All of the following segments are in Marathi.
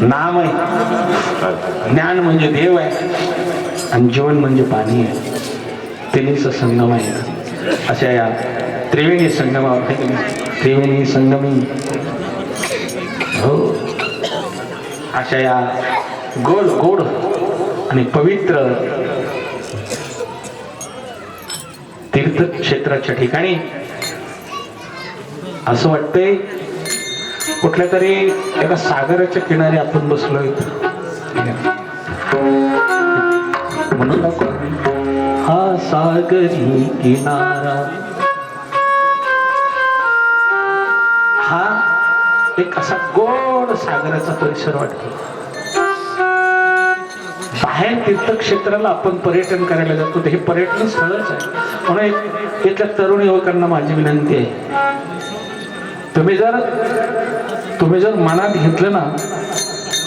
नाम आहे. ज्ञान म्हणजे देव आहे आणि जीवन म्हणजे पाणी आहे. तिन्हीच संगम आहे अशा या त्रिवेणी संगमा त्रिवेणी संगमी. हो. अशा या गोड गोड आणि पवित्र तीर्थक्षेत्राच्या ठिकाणी असं वाटतंय कुठल्या तरी एका सागराच्या किनारी आपण बसलोय. म्हणून नको. हा सागरी किनारा. हा एक असा गोड सागराचा परिसर वाटतो. बाहेर तीर्थक्षेत्राला आपण पर्यटन करायला जातो हे पर्यटन स्थळच आहे. म्हणून इथल्या तरुण युवकांना माझी विनंती आहे. तुम्ही जर तुम्ही जर मनात घेतलं ना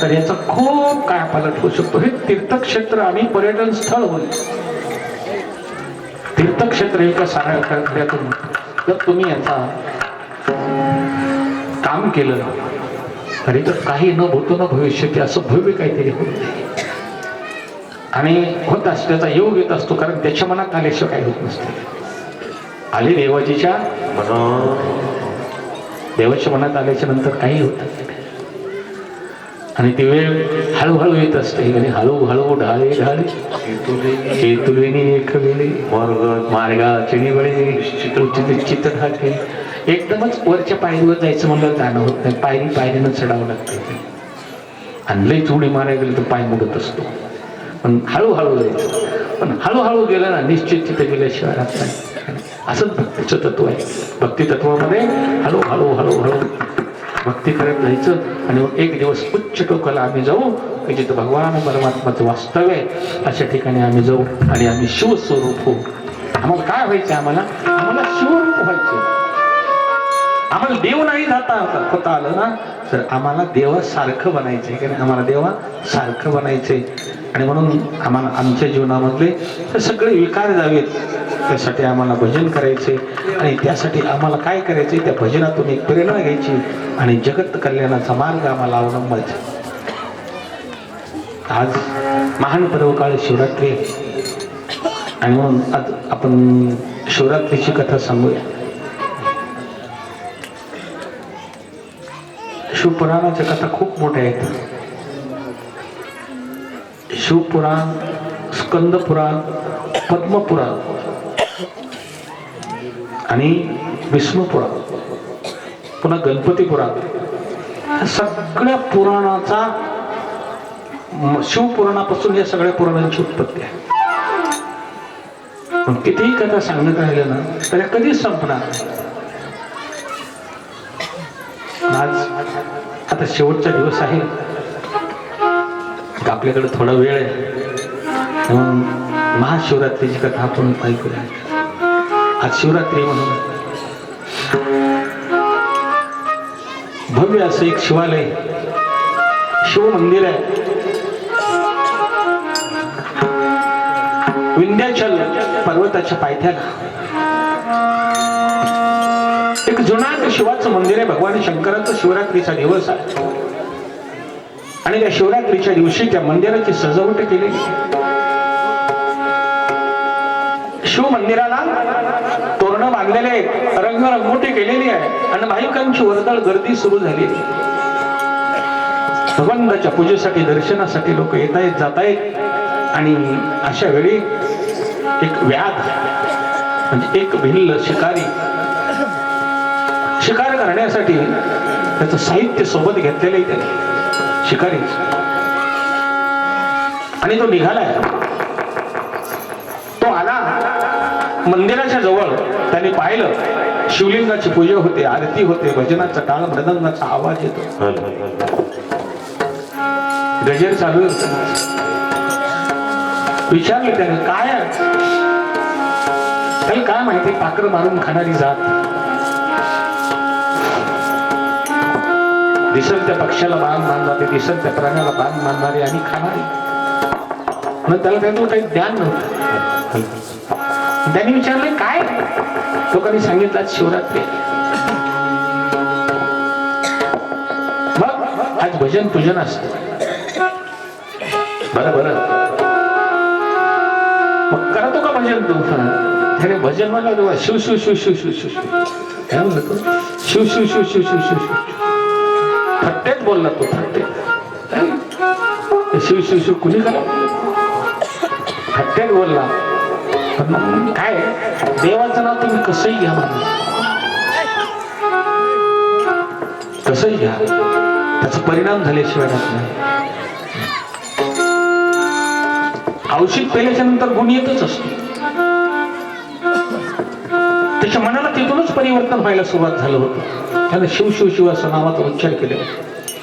तर याचा खूप काय पालट होऊ शकतो. हे तीर्थक्षेत्र आणि पर्यटन स्थळ होईल तीर्थक्षेत्र एका साऱ्या खऱ्यातून जर तुम्ही याचा काम केलं तरी तर काही न भूतो न भविष्य असं भव्य काहीतरी होत आणि होत असतो त्याचा योग येत असतो कारण त्याच्या मनात आल्याशिवाय काही होत नसते. आले देवाजीच्या देवाच्या मनात आल्याच्यानंतर काही होत नाही. आणि ती वेळ हळूहळू येत असते. आणि हळूहळू ढाळे ढाळे. केतुलेनी एक वेळी मार्ग मार्गा चिणीवळे निश्चित निश्चित एकदमच वरच्या पायरीवर जायचं म्हणलं जाणं होत नाही. पायरी पायरीनं चढावं लागतं. आणि लई उडी मारायला गेलं तर पाय मुडत असतो. पण हळूहळू जायचं. पण हळूहळू गेलं ना निश्चित तिथे गेल्याशिवाय राहत नाही. असंच भक्तीचं तत्व आहे. भक्ती तत्वामध्ये हळू हळू भक्ती करत जायचं. आणि मग एक दिवस उच्च टोकाला आम्ही जाऊ. की जिथं भगवान परमात्माचं वास्तव्य आहे. अशा ठिकाणी आम्ही जाऊ आणि आम्ही शिवस्वरूप होऊ. आम्हाला काय व्हायचं आम्हाला? आम्हाला शिवरूप व्हायचं. आम्हाला देव नाही जाता होता आलं ना? तर आम्हाला देवासारखं बनायचंय कारण आम्हाला देवा सारखं बनायचंय आणि म्हणून आम्हाला आमच्या जीवनामधले सगळे विकार जावेत. त्यासाठी आम्हाला भजन करायचे आणि त्यासाठी आम्हाला काय करायचे त्या भजनातून एक प्रेरणा घ्यायची आणि जगत कल्याणाचा मार्ग आम्हाला अवलंबायचा. आज महान पर्वकाळ शिवरात्री आणि म्हणून आज आपण शिवरात्रीची कथा सांगूया. शिवपुराणाच्या कथा खूप मोठ्या आहेत. शिवपुराण स्कंदपुराण पद्मपुराण आणि विष्णुपुराण पुन्हा गणपतीपुरा सगळ्या पुराणाचा शिवपुराणापासून या सगळ्या पुराणांची उत्पत्ती आहे. पण कितीही कथा सांगण्यात राहिलं ना तर या कधीच संपणार आज आता शेवटचा दिवस आहे. आपल्याकडे थोडा वेळ आहे. म्हणून महाशिवरात्रीची कथा आपण ऐकूया. आज शिवरात्री म्हणून. भव्य असं एक शिवालय शिव मंदिर आहे. विंध्याचल पर्वताच्या पायथ्याला. एक जुनाट शिवाचं मंदिर आहे भगवान शंकराचं शिवरात्रीचा दिवस आहे. आणि त्या शिवरात्रीच्या दिवशी त्या मंदिराची सजावट केलेली शिव मंदिराला तोरण बांधलेले आहेत, रंगरंगोटी केलेली आहे. आणि भाविकांची वर्दळ गर्दी सुरू झाली भगवंताच्या पूजेसाठी दर्शनासाठी लोक येत आहेत जात आहेत. आणि अशा वेळी एक व्याध म्हणजे एक भिल्ल शिकारी शिकार करण्यासाठी त्याचं साहित्य सोबत घेतलेलं आहे त्याने शिकारी आणि तो निघालाय. मंदिराच्या जवळ त्याने पाहिलं शिवलिंगाची पूजा होते आरती होते भजनाचा टाळ मृदंगाचा आवाज येतो. गजर चालू विचारलं होतं. त्याने काय त्याला काय माहिती पाकर मारून खाणारी जात. दिसल त्या पक्षाला बाण मानणारे दिसल त्या प्राण्याला बाण मानणारे आणि खाणारे. त्याला त्यातलं काही ज्ञान नव्हतं. त्यांनी विचारले काय लोकांनी सांगितलं आज शिवरात्री मग आज भजन पूजन असत बर बर मग करतो का भजन तू त्याने भजन म्हणलं शिव शिव शिव शिव शिव शिव शिव काय म्हणलं शिव शिव शिव शिव शिव शिव शिव थट्टेत बोलला तो थट्टेत शिव शिव शिव कुणी करा थट्टेत बोलला पण मग काय? देवाचं नाव तुम्ही कसंही घ्या म्हणून. कसंही घ्या. त्याचा परिणाम झाल्याशिवाय राहत नाही. औषध पेल्याच्या नंतर गुण येतच असतो. त्याच्या मनाला तिथूनच परिवर्तन व्हायला सुरुवात झालं होतं. त्यानं शिव शिव शिव असं नावाचा उच्चार केले.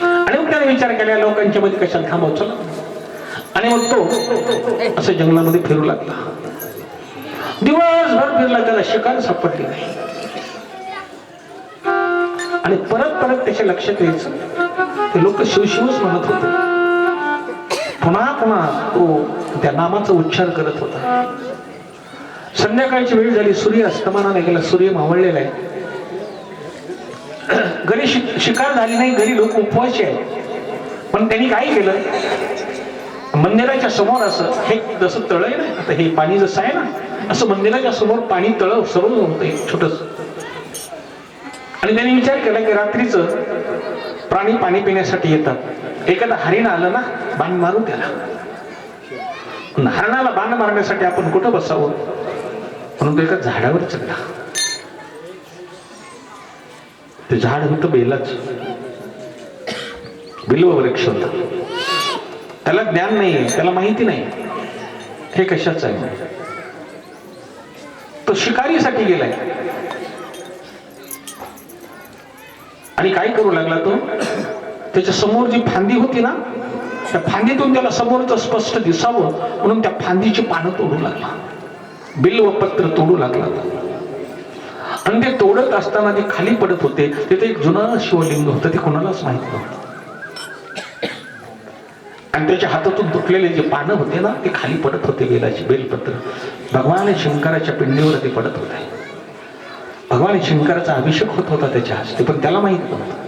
आणि मग त्याने विचार केला लोकांच्या मध्ये कशाला थांबवचं आणि मग तो असं जंगलामध्ये फिरू लागला. दिवसभर फिरला त्याला शिकार सापडली नाही. आणि परत परत त्याच्या लक्षात यायचं ते लोक शिवशिवच म्हणत होते. पुन्हा पुन्हा तो त्या नामाचा उच्चार करत होता. संध्याकाळची वेळ झाली सूर्य अस्तमानाने गेला सूर्य मावळलेला आहे. घरी शिक- शिकार झाली नाही घरी लोक उपवासी आहेत. पण त्यांनी काय केलं? मंदिराच्या समोर असं हे जसं तळ आहे ना आता हे पाणी जसं आहे ना असं मंदिराच्या समोर पाणी तळ सरून होत छोटस. आणि त्यांनी विचार केला की रात्रीच प्राणी पाणी पिण्यासाठी येतात. एखादा हरिण आलं ना बाण मारू त्याला. हरणाला बाण मारण्यासाठी आपण कुठं बसावं? म्हणून तो एका झाडावर चढला. ते झाड होतं बेलाच. बिल्व वृक्ष होता त्याला ज्ञान नाही त्याला माहिती नाही हे कशाच आहे? शिकारीसाठी गेलाय. आणि काय करू लागला तो? त्याच्यासमोर जी फांदी होती ना त्या फांदीतून त्याला समोरच स्पष्ट दिसावं म्हणून त्या फांदीची पानं तोडू लागला. बिल्व पत्र तोडू लागला. आणि ते तोडत असताना ते खाली पडत होते तिथे एक जुनं शिवलिंग होतं ते कोणालाच माहीत नव्हतं. आणि त्याच्या हातातून तुटलेले जे पानं होते ना ते खाली पडत होते बेलाचे बेलपत्र. भगवान शंकराच्या पिंडीवर ते पडत होते. भगवान शंकराचा अभिषेक होत होता त्याच्या हस्ते पण त्याला माहीत नव्हतं.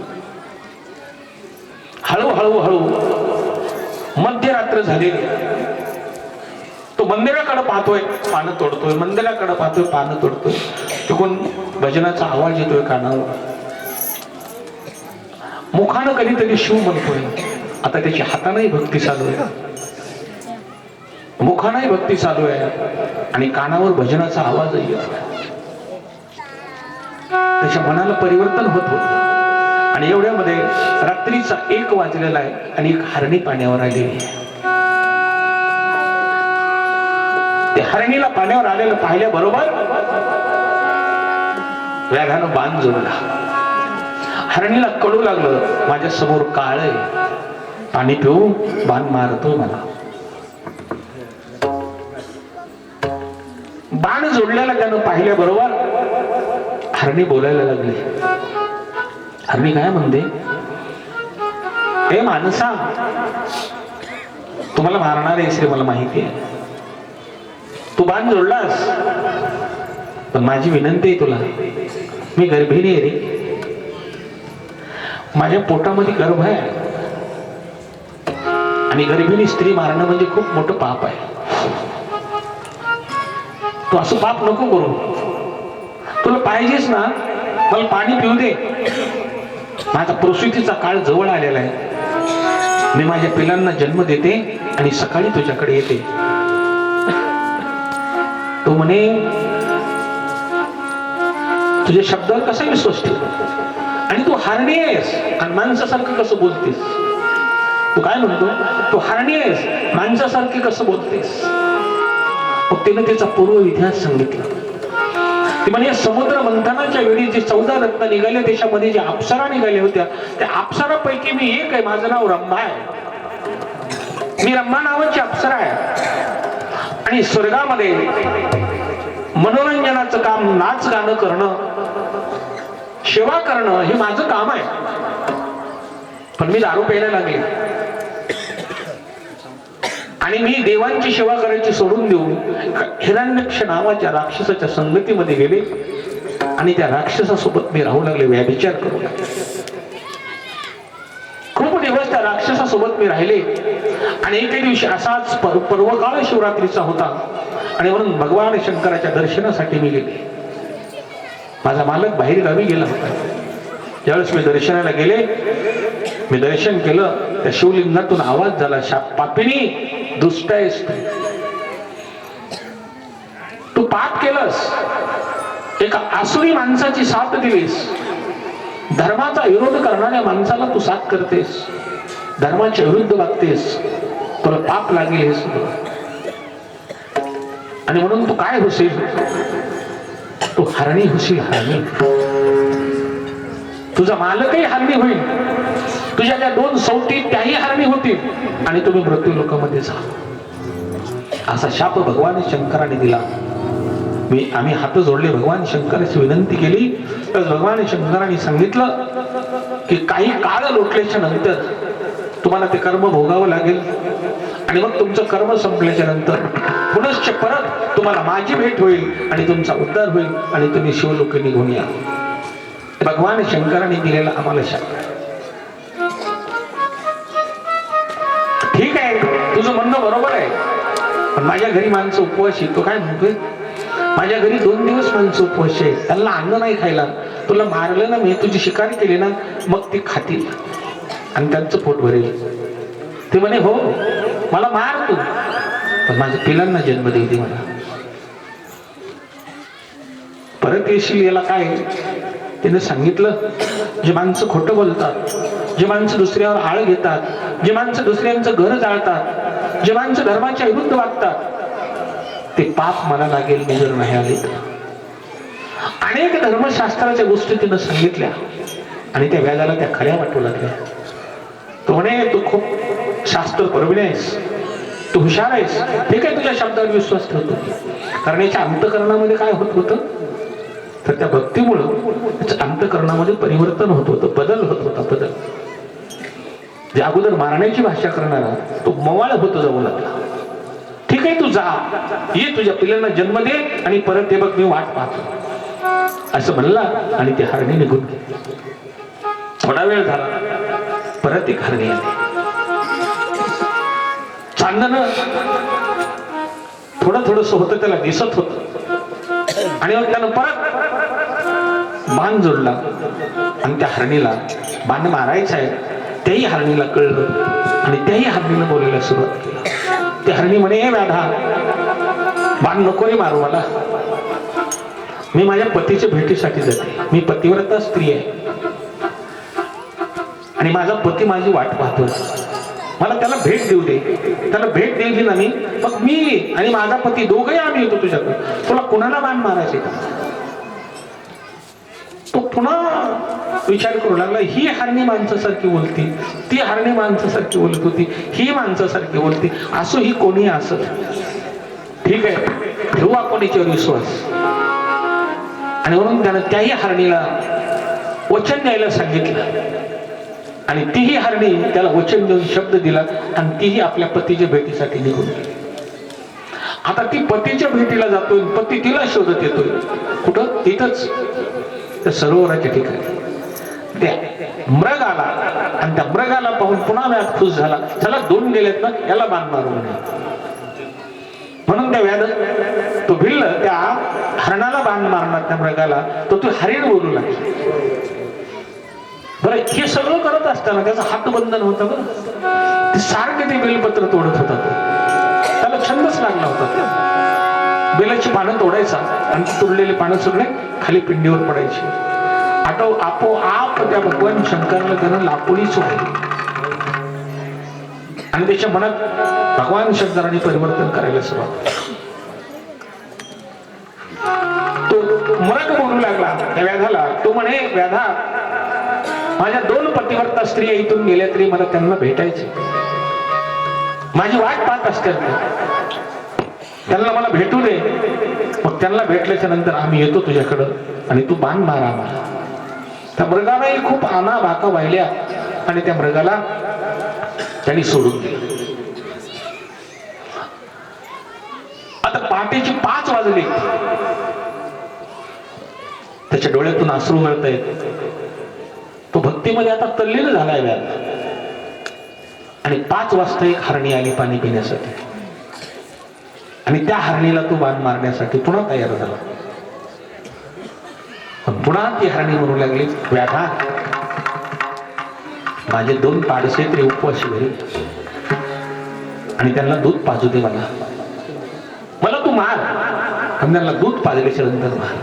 हळूहळू हळू मध्यरात्र झाली. तो मंदिराकडे पाहतोय पानं तोडतोय मंदिराकडे पाहतोय पानं तोडतोय. चुकून भजनाचा आवाज येतोय कानावर. मुखानं कधीतरी शिव म्हणतोय. आता त्याच्या हातानंही भक्ती चालू आहे. मुखानंही भक्ती चालू आहे. आणि कानावर भजनाचा आवाजही त्याच्या मनाला परिवर्तन होत होत. आणि एवढ्यामध्ये रात्रीचा एक वाजलेला आहे आणि एक हरणी पाण्यावर आलेली आहे. ते हरणीला पाण्यावर आलेलं पाहिल्याबरोबर व्याघानं बाण जोडला. हरणीला कळू लागलं माझ्यासमोर काळ आहे. पाणी तो बाण मारतो मला. बाण जोडल्याला त्यानं पाहिल्याबरोबर हरणी बोलायला लागली. हरणी काय म्हणते? हे माणसा तुम्हाला मारणार आहेस रे मला माहिती आहे. तू बाण जोडलास पण माझी विनंती आहे तुला. मी गर्भिणी आहे रे. माझ्या पोटामध्ये गर्भ आहे. आणि गरिबीने स्त्री मारणं म्हणजे खूप मोठं पाप आहे. तू असं पाप नको करू. तुला पाहिजेच ना मला पाणी पिऊ दे. माझा प्रसूतीचा काळ जवळ आलेला आहे. मी माझ्या पिलांना जन्म देते आणि सकाळी तुझ्याकडे येते. तो म्हणे तुझ्या शब्दावर कसा विश्वास ठेवतो? आणि तू हरणी आहेस आणि माणसासारखं कसं बोलतेस? तू काय म्हणतो तू हरणी आहेस. माणसासारखी कसं बोलतेस? मग तिने तिचा पूर्व इतिहास सांगितला. ती म्हणजे समुद्र मंथनाच्या वेळी जे चौदा रत्न निघाले त्याच्यामध्ये जे अप्सरा निघाल्या होत्या त्या अप्सरापैकी मी एक आहे. माझं नाव रंभा आहे. मी रंभा नावाची अप्सरा आहे. आणि स्वर्गामध्ये मनोरंजनाचं काम नाच गाणं करणं सेवा करणं हे माझं काम आहे. पण मी दारू प्यायला लागले. आणि मी देवांची सेवा करायची सोडून देऊन हिरण्यक्ष नावाच्या राक्षसाच्या संगतीमध्ये गेले. आणि त्या राक्षसासोबत मी राहू लागले व्याभिचार करू लागले. खूप दिवस त्या राक्षसासोबत मी राहिले. आणि एके दिवशी असाच पर- पर्वकाळ शिवरात्रीचा होता. आणि म्हणून भगवान शंकराच्या दर्शनासाठी मी गेले. माझा मालक बाहेर गावी गेला होता. ज्यावेळेस मी दर्शनाला गेले मी दर्शन केलं. त्या शिवलिंगातून आवाज झाला शाप पापिणी दुष्ट आहेस तू. तू पाप केलंस. एका आसुरी माणसाची साथ दिलीस. धर्माचा विरोध करणाऱ्या माणसाला तू साथ करतेस. धर्माच्या विरुद्ध वागतेस. तुला पाप लागेल आणि म्हणून तू काय होशील? तू हरणी होशील हरणी. तुझा मालकही हरणी होईल. तुझ्या त्या दोन सवती त्याही हरणी होतील आणि तुम्ही मृत्यू लोकांमध्ये जा. असा शाप भगवान शंकराने दिला. मी आम्ही हात जोडले भगवान शंकराची विनंती केली. तर भगवान शंकराने सांगितलं की काही काळ लोटल्याच्या नंतर तुम्हाला ते कर्म भोगावं लागेल. आणि मग तुमचं कर्म संपल्याच्या नंतर पुनश्च परत तुम्हाला माझी भेट होईल आणि तुमचा उद्धार होईल आणि तुम्ही शिवलोक निघून या. भगवान शंकराने दिलेला आम्हाला शाप. बरोबर आहे. पण माझ्या घरी माणसं उपवास येतो काय म्हणतोय? माझ्या घरी दोन दिवस माणसं उपवास आहे त्यांना अन्न नाही खायला. तुला मारलं ना मी तुझी शिकार केली ना मग ती खातील. आणि त्यांचं पोट भरेल. ते म्हणे हो मला मार तू. पण माझ्या पिलांना जन्म देऊ दे मला परत येशील याला काय? त्याने सांगितलं. जे माणसं खोटं बोलतात जे माणसं दुसऱ्यावर आळ घेतात जे माणसं दुसऱ्यांचं घर जाळतात जे माणसं धर्माच्या विरुद्ध वागतात ते पाप मला लागेल मी जर नाही आले तर. अनेक धर्मशास्त्राच्या गोष्टी तिनं सांगितल्या आणि त्या व्याजाला त्या खऱ्या वाटू लागल्या. तो म्हणे तू खूप शास्त्र परविणे आहेस. तू हुशार आहेस. हे काय तुझ्या शब्दावर विश्वास ठेवतो? कारण याच्या अंतकरणामध्ये काय होत होतं? तर त्या भक्तीमुळं त्याच्या अंतकरणामध्ये परिवर्तन होत होतं बदल होत होता बदल. जे अगोदर मारण्याची भाषा करणारा तो मवाळ होतो जाऊ लागला ठीक आहे तू जा. ये तुझ्या पिल्लांना जन्म दे आणि परत ते बघ मी वाट पाहतो. असं म्हणला आणि ते हरणी निघून गेले. थोडा वेळ झाला. परत एक हरणी आली. चांदन थोडं थोडस होतं त्याला दिसत होत. आणि मग त्यानं परत बाण जोडला. आणि त्या हरणीला बाण मारायचा आहे. त्याही हरणीला कळलं. आणि त्याही हरणीनं बोलायला सुरुवात केली. ते हरणी म्हणे हे व्याधा बाण नको रे मारू मला. मी माझ्या पतीच्या भेटीसाठी जाते. मी पतिव्रता स्त्री आहे. आणि माझा पती माझी वाट पाहतोय. मला त्याला भेट देऊ दे. त्याला भेट दिली ना मी. मग मी आणि माझा पती दोघही आम्ही येतो तुझ्याकडे. तुला कुणाला बाण मारायचे? तो पुन्हा विचार करू लागला ही हरणी माणसासारखी बोलती. ती हरणी माणसासारखी बोलत होती. ही माणसासारखी बोलती. असो ही कोणी असत. ठीक आहे. ठेवू आपण याच्यावर विश्वास. आणि म्हणून त्यानं त्याही हरणीला वचन द्यायला सांगितलं. आणि तीही हरणी त्याला वचन देऊन शब्द दिला आणि तीही आपल्या पतीच्या भेटीसाठी निघून गेली. आता ती पतीच्या भेटीला जातोय पती तिला शोधत येतोय. कुठं? तिथंच त्या सरोवराच्या ठिकाणी. त्या मृग आला आणि त्या मृगाला पाहून पुन्हा व्याध खुश झाला. त्याला दोन गेलेत ना याला बाण मारून म्हणून त्या व्याध तो भिल्ल त्या हरणाला बाण मारणार त्या मृगाला तो तू हरिण बोलू लागला. बरं हे सगळं करत असताना त्याचं हातबंधन होतं बरं. ते सारखे ते बेलपत्र तोडत होता त्याला छंदच लागला होता. बेलाची पानं तोडायचा आणि तोडलेली पानं सगळे खाली पिंडीवर पडायची. आटो आपोआप त्या भगवान शंकरला त्यानं लापोळी सोडली. आणि त्याच्या मनात भगवान शंकराने परिवर्तन करायला सुरुवात तो मरक बोलू लागला. त्या व्याधाला. तो म्हणे व्याधा माझ्या दोन पतिव्रता स्त्रिया इथून गेल्या तरी मला त्यांना भेटायचे. माझी वाट पाहत असतात त्यांना मला भेटू दे. मग त्यांना भेटल्याच्या नंतर आम्ही येतो तुझ्याकडं आणि तू बांध मारा आम्हाला. त्या मृगालाही खूप आना भाका वाहिल्या आणि त्या मृगाला त्यांनी सोडून दिलं. आता पहाटेची पाच वाजले. त्याच्या डोळ्यातून आसरू मिळत आहेत तो भक्तीमध्ये आता तल्लीन झालाय व्यात आणि पाच वाजता एक हरणी आली पाणी पिण्यासाठी. आणि त्या हरणीला तो बाण मारण्यासाठी पुन्हा तयार झाला. पण पुन्हा ती हरणी म्हणू लागली व्याधा माझे दोन पाडसे तरी उपवाशी घरी. आणि त्यांना दूध पाजू दे मला मला तू मार. त्यांना दूध पाजल्याच्या नंतर मार.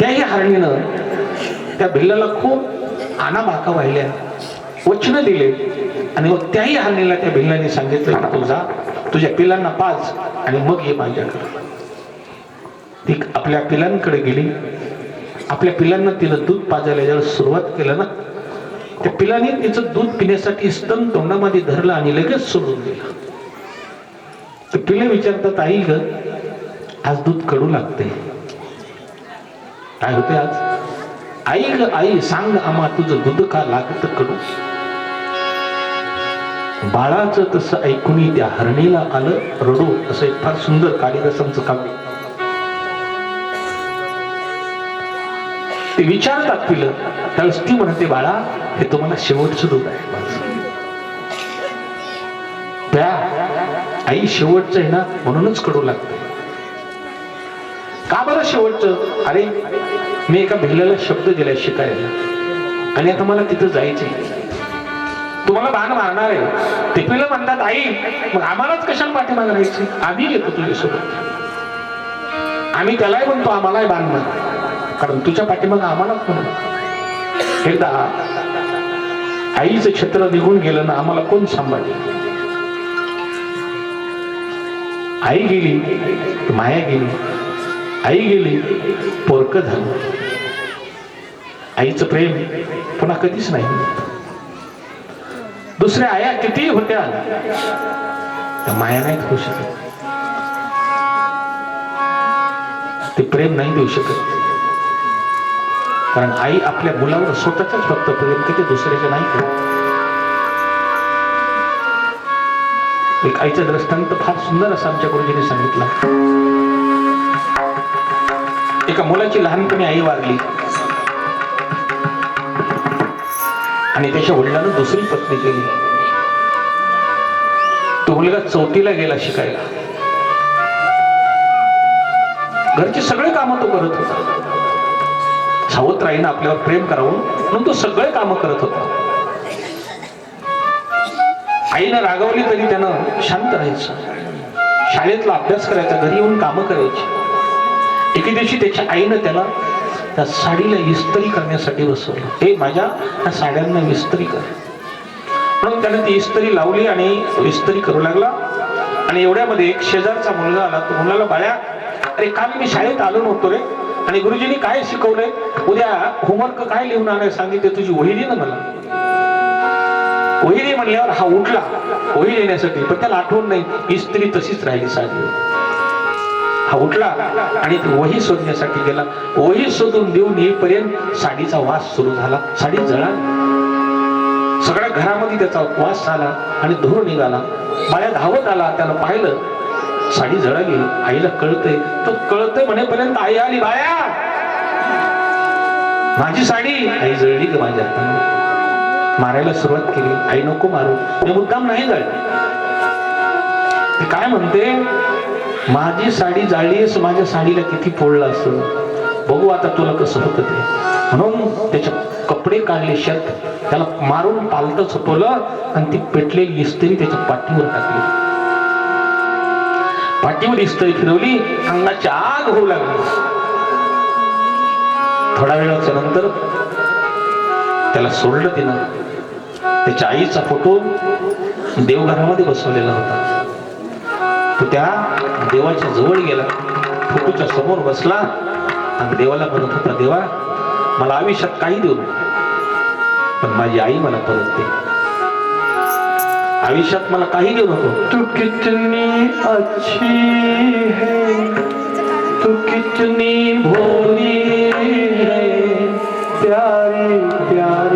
त्याही हरणीनं त्या भिल्लाला खूप आना बाका वाहिल्या वचन दिले. आणि मग त्याही हानीला त्या भिल्लाने सांगितलं की तू जा तुझ्या पिलांना पाज आणि मग ये माझ्याकडे. ती आपल्या पिलांकडे गेली. आपल्या पिलांना तिनं दूध पाजायला ज्याला सुरुवात केलं ना. त्या पिलाने तिचं दूध पिण्यासाठी स्तन तोंडामध्ये धरलं आणि लगेच सोडून दिलं. तर पिले विचारतात आई ग आज दूध कडू लागते काय होते आज? आई ग आई सांग आम्हा तुझं दुध का लागत कडू? बाळाचं तसं ऐकून त्या हरणीला आलं रडू असं एक फार सुंदर कालिदासांचं काव्य. ते विचारतात पिलं त्यावेळेस ती म्हणते बाळा हे तुम्हाला शेवटचं दूध आहे त्या आई शेवटचं आहे ना म्हणूनच कडू लागते. का बरं शेवटचं? अरे मी एका भिल्ल्याला शब्द दिलाय शिकायला. आणि आता मला तिथं जायचंय. तुम्हाला बाण मारणार आहे. ते पिलं म्हणतात आई मग आम्हालाच कशाला पाठीमागे राहायचे आम्ही घेतो तुझ्यासोबत. आम्ही त्यालाही म्हणतो आम्हालाही बाण मार. कारण तुझ्या पाठीमागे आम्हालाच म्हणून एकदा आईचं क्षेत्र निघून गेलं ना आम्हाला कोण सांभाळेल? आई गेली माया गेली. आई गेली पोरक झालं. आईचं प्रेम पुन्हा कधीच नाही. दुसऱ्या आया कितीही होत्या? त्या माया नाही होऊ शकत. ते प्रेम नाही देऊ शकत. कारण आई आपल्या मुलावर स्वतःच फक्त प्रेम किती दुसऱ्याचे नाही करत. एक आईचा दृष्टांत फार सुंदर असं आमच्या गुरुजीने सांगितला. एका मुलाची लहानपणी आई वारली. आणि त्याच्या वडिलांना दुसरी पत्नी केली. तो मुलगा चौथीला गेला शिकायला. घरचे सगळे कामं तो करत होता. सावत्राईनं आपल्यावर प्रेम करावं म्हणून तो सगळे कामं करत होता. आईनं रागवली तरी त्यानं शांत राहायचं. शाळेतला अभ्यास करायचा घरी येऊन कामं करायची. एके दिवशी त्याच्या आईनं त्याला त्या साडीला इस्त्री करण्यासाठी बसवलं. हे माझ्या त्या साड्यांना इस्त्री कर. म्हणून त्याने ती इस्त्री लावली आणि इस्त्री करू लागला. आणि एवढ्यामध्ये एक शेजारचा मुलगा आला. तो मुलाला बाळ्या अरे काल मी शाळेत आलो नव्हतो रे. आणि गुरुजींनी काय शिकवलंय? उद्या होमवर्क काय लिहून आणाय सांगितले तुझी वही दे ना मला. वही दे म्हणल्यावर हा उठला. वही देण्यासाठी. पण त्याला आठवण नाही. इस्त्री तशीच राहिली साधी हा उठला आणि वही शोधण्यासाठी गेला. वही शोधून देऊन येईपर्यंत साडीचा वास सुरू झाला. साडी जळाली. सगळ्या घरामध्ये त्याचा वास झाला आणि धूर निघाला. बाया धावत आला त्याला पाहिलं. साडी जळाली. आईला कळतंय. तो कळतंय म्हणेपर्यंत आई आली बाया! माझी साडी. आई जळली ग माझ्या हाताने. मारायला सुरुवात केली. आई नको मारू. मी मुद्दाम नाही जळली. ती काय म्हणते? माझी साडी जाळलीस माझ्या साडीला किती फोडलं असं बघू आता तुला कसं होतं ते. म्हणून त्याचे कपडे काढले शत त्याला मारून पालत झोपवलं आणि ती पेटलेली इस्त्री त्याच्या पाठीवर टाकली. पाठीवर इस्त्री फिरवली अंगाची आग होऊ लागली. थोड्या वेळाच्या नंतर त्याला सोडलं तिनं. त्याच्या आईचा फोटो देवघरामध्ये बसवलेला होता. तो त्या देवाच्या जवळ गेला. फोटोच्या समोर बसला. आणि देवाला म्हणत होता देवा मला आयुष्यात काही देऊ पण माझी आई मला परत दे आयुष्यात मला काही देऊ नको. तू कितनी अच्छी है। तू कितनी भोली है। प्यारी प्यारी